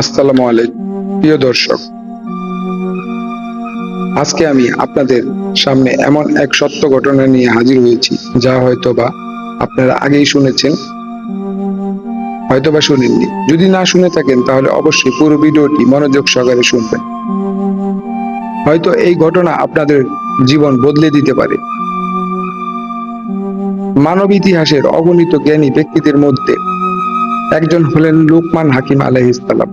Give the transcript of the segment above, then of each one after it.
আসসালামু আলাইকুম, প্রিয় দর্শক। আজকে আমি আপনাদের সামনে এমন এক সত্য ঘটনা নিয়ে হাজির হয়েছি, যা হয়তোবা আপনারা আগেই শুনেছেন, হয়তোবা শুনেননি। যদি না শুনে থাকেন, তাহলে অবশ্যই পুরো ভিডিওটি মনোযোগ সহকারে শুনবেন। হয়তো এই ঘটনা আপনাদের জীবন বদলে দিতে পারে। মানব ইতিহাসের অগণিত জ্ঞানী ব্যক্তিদের মধ্যে একজন হলেন লুকমান হাকিম আলাইহিসসালাম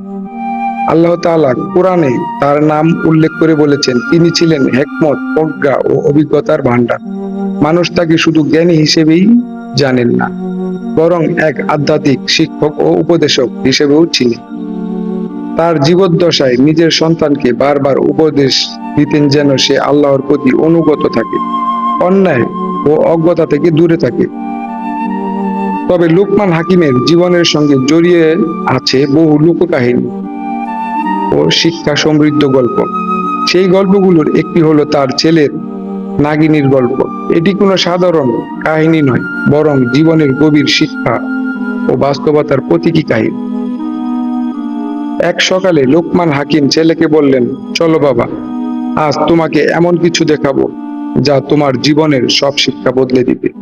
আল্লাহ তাআলা কোরআনে তার নাম উল্লেখ করে বলেছেন, তিনি ছিলেন হেকমত প্রজ্ঞা ও অভিজ্ঞতার ভান্ডার মানুষ তাকে শুধু জ্ঞানী হিসেবেই জানেন না, বরং এক আধ্যাত্মিক শিক্ষক ও উপদেশক হিসেবেও ছিলেন তার জীবদ্দশায় নিজের সন্তানকে বারবার উপদেশ দিতেন যেন সে আল্লাহর প্রতি অনুগত থাকে, অন্যায় ও অজ্ঞতা থেকে দূরে থাকে। তবে লুকমান হাকিমের জীবনের সঙ্গে জড়িয়ে আছে বহু লোককাহিনী ও শিক্ষা সমৃদ্ধ গল্প। সেই গল্পগুলোর একটি হলো তার ছেলের নাগিনীর গল্প। এটি কোনো সাধারণ কাহিনী নয়, বরং জীবনের গভীর শিক্ষা ও বাস্তবতার প্রতীকী কাহিনী। এক সকালে লোকমান হাকিম ছেলেকে বললেন, চলো বাবা, আজ তোমাকে এমন কিছু দেখাবো যা তোমার জীবনের সব শিক্ষা বদলে দিবে।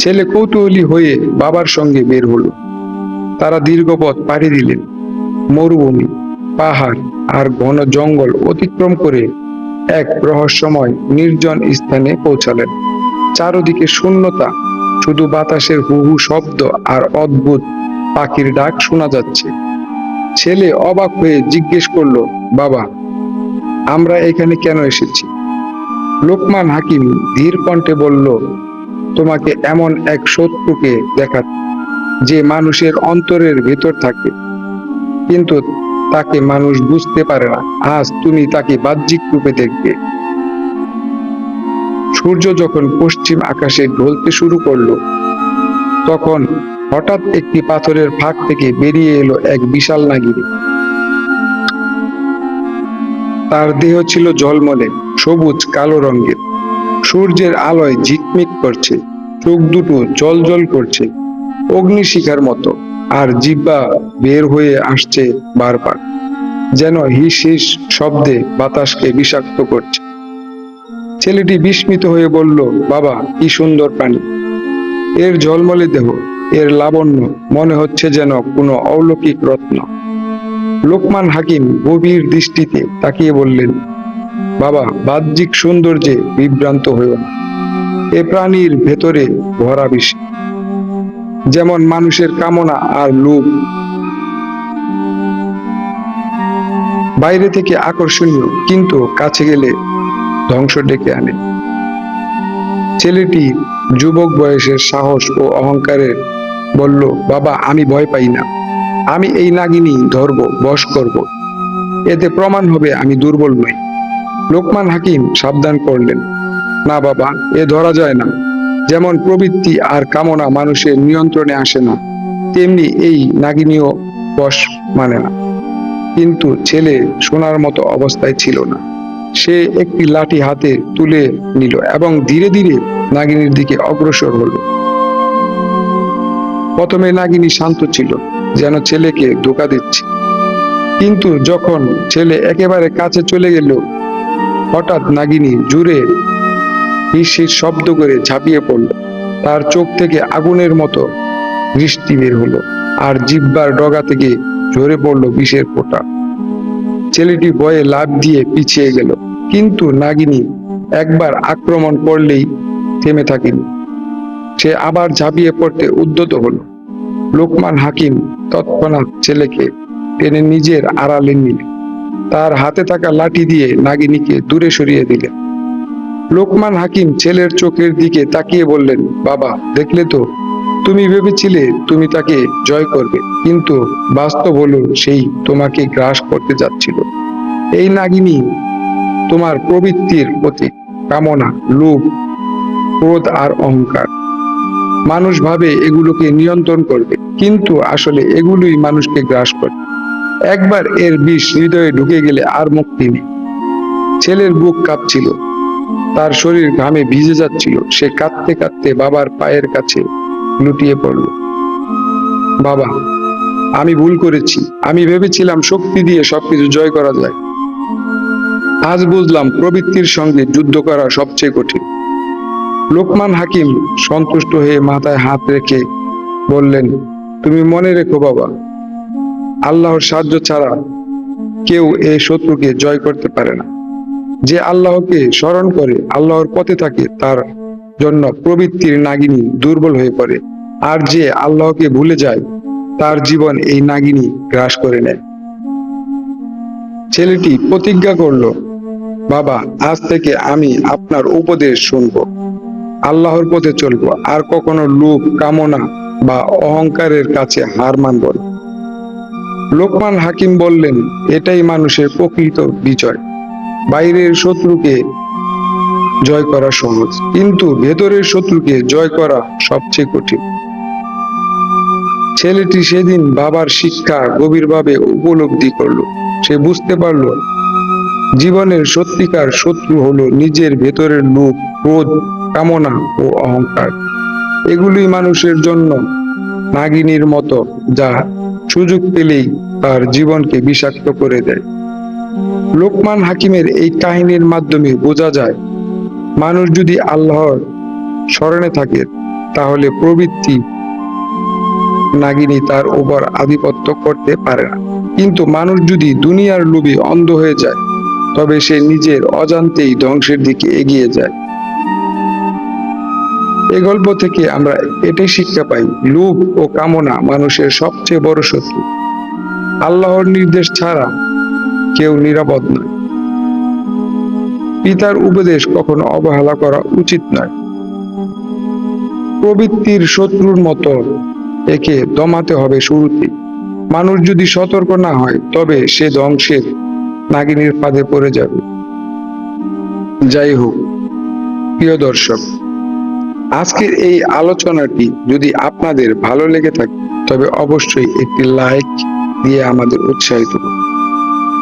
ছেলে কৌতূহলী হয়ে বাবার সঙ্গে বের হলো। তারা দীর্ঘ পথ পাড়ি দিলেন। মরুভূমি, পাহাড় আর ঘন জঙ্গল অতিক্রম করে এক রহস্যময় নির্জন স্থানে পৌঁছালেন। চারদিকে শূন্যতা, শুধু বাতাসের হু হু শব্দ আর অদ্ভুত পাখির ডাক শোনা যাচ্ছে। ছেলে অবাক হয়ে জিজ্ঞেস করল, বাবা, আমরা এখানে কেন এসেছি? লোকমান হাকিম ধীর কণ্ঠে বলল তোমাকে এমন এক শত্রুকে দেখা যে মানুষের অন্তরের ভেতর থাকে। কিন্তু তাকে মানুষ বুঝতে পারে না। আজ তুমি তাকে বাহ্যিক রূপে দেখবে। সূর্য যখন পশ্চিম আকাশে ঢলতে শুরু করল, তখন হঠাৎ একটি পাথরের ফাঁক থেকে বেরিয়ে এলো এক বিশাল নাগিনী। তার দেহ ছিল জলমলে সবুজ, কালো রঙের। সূর্যের আলোয় ঝিকমিক করছে, চোখ দুটো জল জল করছে, অগ্নিশিখার মতো, আর জিব্বা বের হয়ে আসছে বারবার, যেন হিস হিস শব্দে বাতাসকে বিষাক্ত করছে। ছেলেটি বিস্মিত হয়ে বলল, বাবা, কি সুন্দর প্রাণী। এর ঝলমলে দেহ, এর লাবণ্য, মনে হচ্ছে যেন কোনো অলৌকিক রত্ন। লোকমান হাকিম গভীর দৃষ্টিতে তাকিয়ে বললেন বাবা, বাহ্যিক সৌন্দর্যে বিভ্রান্ত হইও না। এ প্রাণীর ভেতরে ভরা বিষ। যেমন মানুষের কামনা আর লোভ। বাইরে থেকে আকর্ষণীয়, কিন্তু কাছে গেলে ধ্বংস ডেকে আনে। ছেলেটি যুবক বয়সের সাহস ও অহংকারের বলল, বাবা, আমি ভয় পাই না। আমি এই নাগিনী ধরব, বশ করব। এতে প্রমাণ হবে আমি দুর্বল নই। লোকমান হাকিম সাবধান করলেন। না বাবা, এ ধরা যায় না। যেমন প্রবৃত্তি আর কামনা মানুষের নিয়ন্ত্রণে আসে না, তেমনি এই নাগিনীয় বশ মানে না। কিন্তু ছেলে শোনার মতো অবস্থায় ছিল না। সে একটি লাঠি হাতে তুলে নিল এবং ধীরে ধীরে নাগিনীর দিকে অগ্রসর হলো। প্রথমে নাগিনী শান্ত ছিল, যেন ছেলেকে ধোকা দিচ্ছে। কিন্তু যখন ছেলে একেবারে কাছে চলে গেল হঠাৎ নাগিনী জুড়ে হিসির শব্দ করে ঝাঁপিয়ে পড়ল। তার চোখ থেকে আগুনের মতো দৃষ্টি বের হলো আর জিব্বার ডগা থেকে ঝরে পড়ল বিষের ফোঁটা। ছেলেটি ভয়ে লাফ দিয়ে পিছিয়ে গেল, কিন্তু নাগিনী একবার আক্রমণ করলেই থেমে থাকেনি। সে আবার ঝাঁপিয়ে পড়তে উদ্যত হলো। লোকমান হাকিম তৎক্ষণাৎ ছেলেকে টেনে নিজের আড়ালে নিলেন। তার হাতে থাকা লাঠি দিয়ে নাগিনীকে দূরে সরিয়ে দিলেন লোকমান হাকিম ছেলের চোখের দিকে তাকিয়ে বললেন, বাবা, দেখলে তো, তুমি ভেবেছিলে তুমি তাকে জয় করবে, কিন্তু বাস্তব হলো সেই তোমাকে গ্রাস করতে যাচ্ছিল। এই নাগিনী তোমার প্রবৃত্তির প্রতীক, কামনা, লোভ, ক্রোধ আর অহংকার। মানুষ ভাবে এগুলোকে নিয়ন্ত্রণ করবে, কিন্তু আসলে এগুলোই মানুষকে গ্রাস করে একবার এর বিষ হৃদয়ে ঢুকে গেলে আর মুক্তি নেই। ছেলের বুক কাঁপছিল। তার শরীর ঘামে ভিজে যাচ্ছিল। সে কাঁদতে কাঁদতে বাবার পায়ের কাছে লুটিয়ে পড়ল। বাবা, আমি ভুল করেছি। আমি ভেবেছিলাম শক্তি দিয়ে সবকিছু জয় করা যায়। আজ বুঝলাম প্রবৃত্তির সঙ্গে যুদ্ধ করা সবচেয়ে কঠিন। লোকমান হাকিম সন্তুষ্ট হয়ে মাথায় হাত রেখে বললেন, তুমি মনে রেখো বাবা আল্লাহর সাহায্য ছাড়া কেউ এই শত্রুকে জয় করতে পারে না। যে আল্লাহকে স্মরণ করে আল্লাহর পথে থাকে, তার জন্য প্রবৃত্তির নাগিনী দুর্বল হয়ে পড়ে। আর যে আল্লাহকে ভুলে যায়, তার জীবন এই নাগিনী গ্রাস করে নেয়। ছেলেটি প্রতিজ্ঞা করল, বাবা, আজ থেকে আমি আপনার উপদেশ শুনব। আল্লাহর পথে চলবো, আর কখনো লোভ, কামনা বা অহংকারের কাছে হার মানব না। লোকমান হাকিম বললেন, এটাই মানুষের প্রকৃত বিজয়। বাইরের শত্রুকে জয় করা সহজ, কিন্তু ভেতরের শত্রুকে জয় করা সবচেয়ে কঠিন। ছেলেটি সেদিন বাবার শিক্ষা গভীরভাবে উপলব্ধি করল। সে বুঝতে পারল, জীবনের সত্যিকার শত্রু হলো নিজের ভেতরের লোভ, ক্রোধ, কামনা ও অহংকার। এগুলি মানুষের জন্য নাগিনীর মতো, যা সুযোগ পেলেই তার জীবনকে বিষাক্ত করে দেয়। লোকমান হাকিমের এই কাহিনীর মাধ্যমে বোঝা যায়, মানুষ যদি আল্লাহর স্মরণে থাকে, তাহলে প্রবৃত্তি নাগিনী তার ওপর আধিপত্য করতে পারে না। কিন্তু মানুষ যদি দুনিয়ার লোভে অন্ধ হয়ে যায়, তবে সে নিজের অজান্তেই ধ্বংসের দিকে এগিয়ে যায়। এই গল্প থেকে আমরা এটাই শিক্ষা পাই, লোভ ও কামনা মানুষের সবচেয়ে বড় শত্রু। আল্লাহর নির্দেশ ছাড়া কেউ নিরাপদ নয়। পিতার উপদেশ কখনো অবহেলা করা উচিত নয়। প্রবৃত্তির শত্রুর মতো একে দমাতে হবে শুরুতে। মানুষ যদি সতর্ক না হয়, তবে সে ধ্বংসের নাগিনীর ফাঁদে পড়ে যাবে। যাই হোক, প্রিয় দর্শক আজকের এই আলোচনাটি যদি আপনাদের ভালো লেগে থাকে, তবে অবশ্যই একটি লাইক দিয়ে আমাদের উৎসাহিত করুন।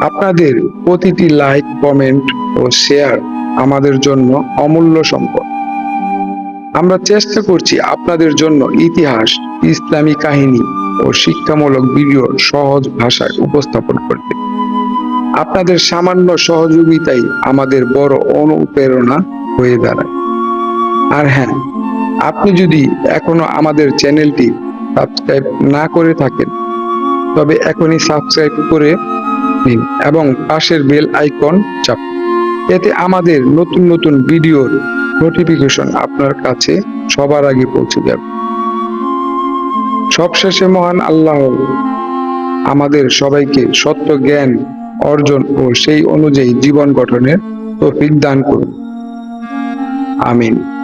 আপনাদের প্রতিটি লাইক, কমেন্ট ও শেয়ার আমাদের জন্য অমূল্য সম্পদ। আমরা চেষ্টা করছি আপনাদের জন্য ইতিহাস, ইসলামী কাহিনী ও শিক্ষামূলক ভিডিও সহজ ভাষায় উপস্থাপন করতে। আপনাদের সামান্য সহযোগিতাই আমাদের বড় অনুপ্রেরণা হয়ে দাঁড়ায়। আর হ্যাঁ আপনি যদি এখনও আমাদের চ্যানেলটি সাবস্ক্রাইব না করে থাকেন, তবে এখনই সাবস্ক্রাইব করে নিন এবং পাশের বেল আইকন চাপুন এতে আমাদের নতুন নতুন ভিডিওর নোটিফিকেশন আপনার কাছে সবার আগে পৌঁছে যাবে। সবশেষে মহান আল্লাহ আমাদের সবাইকে সত্য জ্ঞান অর্জন ও সেই অনুযায়ী জীবন গঠনের তৌফিক দান করুন। আমিন।